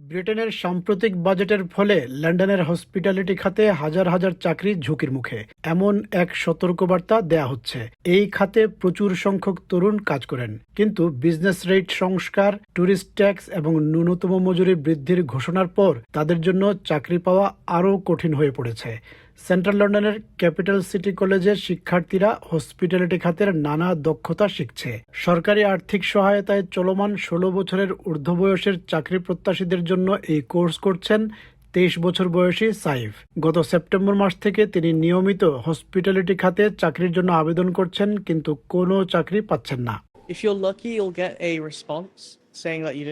ব্রিটেনের সাম্প্রতিক বাজেটের ফলে লন্ডনের হসপিটালিটি খাতে হাজার হাজার চাকরি ঝুঁকির মুখে। এমন এক সতর্কবার্তা দেয়া হচ্ছে। এই খাতে প্রচুর সংখ্যক তরুণ কাজ করেন। কিন্তু বিজনেস রেট সংস্কার, ট্যুরিস্ট ট্যাক্স এবং ন্যূনতম মজুরি বৃদ্ধির ঘোষণার পর তাদের জন্য চাকরি পাওয়া আরও কঠিন হয়ে পড়েছে। সেন্ট্রাল লন্ডনের ক্যাপিটাল সিটি কলেজের শিক্ষার্থীরা হসপিটালিটি খাতের নানা দক্ষতা শিখছে। সরকারি আর্থিক সহায়তায় চলমান ষোলো বছরের ঊর্ধ্ব বয়সের চাকরি প্রত্যাশীদের জন্য এই কোর্স করছেন তেইশ বছর বয়সী সাইফ। গত সেপ্টেম্বর মাস থেকে তিনি নিয়মিত হসপিটালিটি খাতে চাকরির জন্য আবেদন করছেন কিন্তু কোনো চাকরি পাচ্ছেন না। If you're lucky, you'll get a response saying that you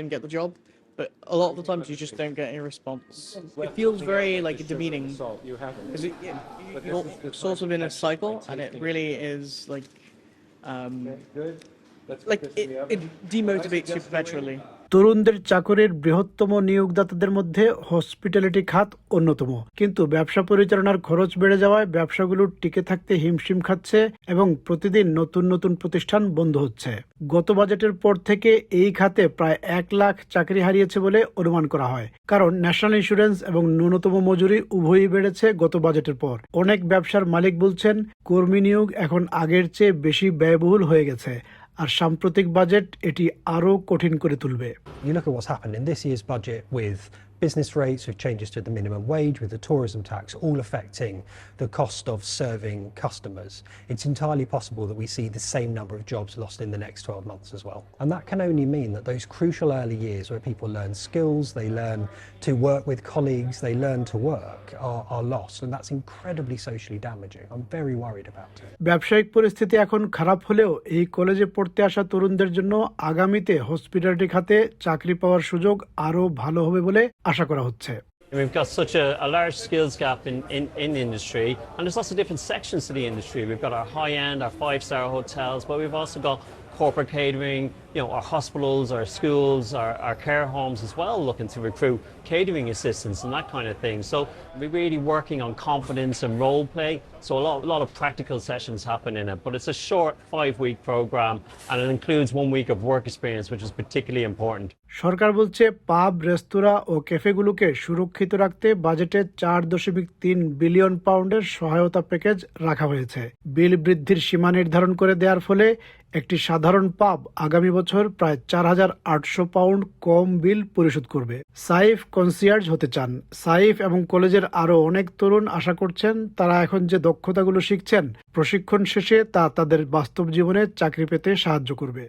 but a lot of the times you just don't get a response. It feels very like demeaning because it, it, you're sort of in a cycle, and it really is like, um, like it, it demotivates you perpetually. তরুণদের চাকরির বৃহত্তম নিয়োগদাতাদের মধ্যে hospitality খাত অন্যতম। কিন্তু ব্যবসা পরিচালনার খরচ বেড়ে যাওয়ায় ব্যবসাগুলো টিকে থাকতে হিমশিম খাচ্ছে এবং প্রতিদিন নতুন নতুন প্রতিষ্ঠান বন্ধ হচ্ছে। গত বাজেটের পর থেকে এই খাতে প্রায় এক লাখ চাকরি হারিয়েছে বলে অনুমান করা হয়। কারণ ন্যাশনাল ইন্স্যুরেন্স এবং ন্যূনতম মজুরি উভয়ই বেড়েছে গত বাজেটের পর। অনেক ব্যবসার মালিক বলছেন, কর্মী নিয়োগ এখন আগের চেয়ে বেশি ব্যয়বহুল হয়ে গেছে। আর সাম্প্রতিক বাজেট এটি আরও কঠিন করে তুলবে। ইউনাকে was happened in this year's budget with business rates, with changes to the minimum wage, with the tourism tax, all affecting the cost of serving customers. It's entirely possible that we see the same number of jobs lost in the next 12 months as well. And that can only mean that those crucial early years where people learn skills, they learn to work with colleagues, they learn to work, are, are lost. And that's incredibly socially damaging. I'm very worried about it. ব্যবসায়িক পরিস্থিতি এখন খারাপ হলেও এই কলেজে পড়তে আসা তরুণদের জন্য আগামীতে হসপিটালিটি খাতে চাকরি পাওয়ার সুযোগ আরও ভালো হবে বলে আশা করা হচ্ছে We've got such a, a large skills gap in, in, in the industry, and there's lots of different sections to the industry. We've got our high end, our five star hotels, but we've also got corporate catering, you know, our hospitals, our schools, our, our care homes as well, looking to recruit catering assistants and that kind of thing. So we're really working on confidence and role play. So a lot, a lot of practical sessions happen in it, but it's a short five week program and it includes one week of work experience, which is particularly important. সরকার বলছে পাব রেস্তোরাঁ ও ক্যাফেগুলোকে সুরক্ষিত রাখতে বাজেটে চার দশমিক তিন billion পাউন্ডের সহায়তা প্যাকেজ রাখা হয়েছে বিল বৃদ্ধির সীমা নির্ধারণ করে দেওয়ার ফলে একটি সাধারণ পাব আগামী বছর প্রায় চার হাজার আটশো পাউন্ড কম বিল পরিশোধ করবে। সাইফ কনসিয়ার্জ হতে চান। সাইফ এবং কলেজের আরও অনেক তরুণ আশা করছেন তারা এখন যে দক্ষতাগুলো শিখছেন, প্রশিক্ষণ শেষে তা তাদের বাস্তব জীবনে চাকরি পেতে সাহায্য করবে।